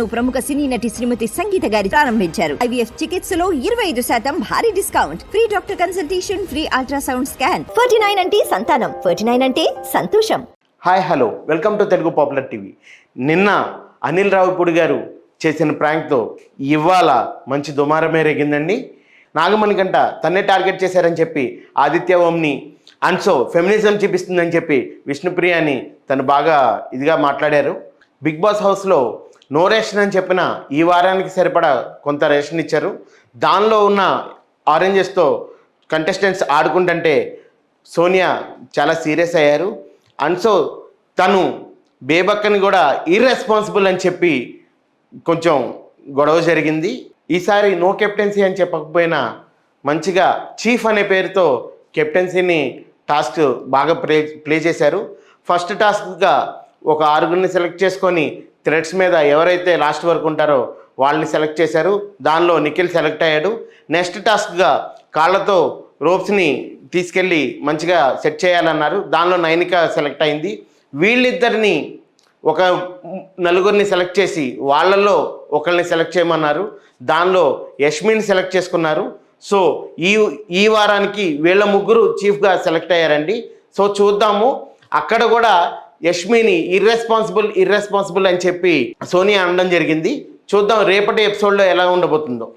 ప్రముఖ సినీ నటి శ్రీమతి సంగీత గారి ప్రారంభించారు. ఐవీఎఫ్ చికిత్సలో ఇరవై ఐదు శాతం భారీ discount. Free doctor consultation free ultrasound scan. Forty nine అంటే సంతానం. ఫోర్టీ నైన్ అంటే సంతోషం. Hi hello. Welcome to Telugu popular TV. నిన్న అనిల్ రావుపూడి గారు చేసిన ప్రాంక్తో ఇవాళ మంచి దుమారమే రేగిందండి. నాగమణి గంట తన్నే టార్గెట్ చేశారని చెప్పి ఆదిత్య ఓంని అన్సో ఫెమినిజం చూపిస్తుందని చెప్పి విష్ణుప్రియని తను బాగా ఇదిగా మాట్లాడారు. బిగ్ బాస్ హౌస్లో నో రేషన్ అని చెప్పిన ఈ వారానికి సరిపడా కొంత రేషన్ ఇచ్చారు. దానిలో ఉన్న ఆరెంజెస్తో కంటెస్టెంట్స్ ఆడుకుంటుంటే సోనియా చాలా సీరియస్ అయ్యారు. అండ్ సో తను బేబక్కని కూడా ఇర్రెస్పాన్సిబుల్ అని చెప్పి కొంచెం గొడవ జరిగింది. ఈసారి నో కెప్టెన్సీ అని చెప్పకపోయినా మంచిగా చీఫ్ అనే పేరుతో కెప్టెన్సీని టాస్క్ బాగా ప్లే ప్లే చేశారు. ఫస్ట్ టాస్క్గా ఒక ఆరుగురిని సెలెక్ట్ చేసుకొని థ్రెడ్స్ మీద ఎవరైతే లాస్ట్ వరకు ఉంటారో వాళ్ళని సెలెక్ట్ చేశారు. దానిలో నిఖిల్ సెలెక్ట్ అయ్యాడు. నెక్స్ట్ టాస్క్గా కాళ్ళతో రోప్స్ని తీసుకెళ్ళి మంచిగా సెట్ చేయాలన్నారు. దానిలో నైనిక సెలెక్ట్ అయింది. వీళ్ళిద్దరిని ఒక నలుగురిని సెలెక్ట్ చేసి వాళ్ళల్లో ఒకరిని సెలెక్ట్ చేయమన్నారు. దానిలో యష్మిని సెలెక్ట్ చేసుకున్నారు. సో ఈ ఈ వారానికి వీళ్ళ ముగ్గురు చీఫ్గా సెలెక్ట్ అయ్యారండి. సో చూద్దాము. అక్కడ కూడా యష్మిని ఇర్రెస్పాన్సిబుల్ ఇర్రెస్పాన్సిబుల్ అని చెప్పి సోనియా అనడం జరిగింది. చూద్దాం రేపటి ఎపిసోడ్లో ఎలా ఉండబోతుందో.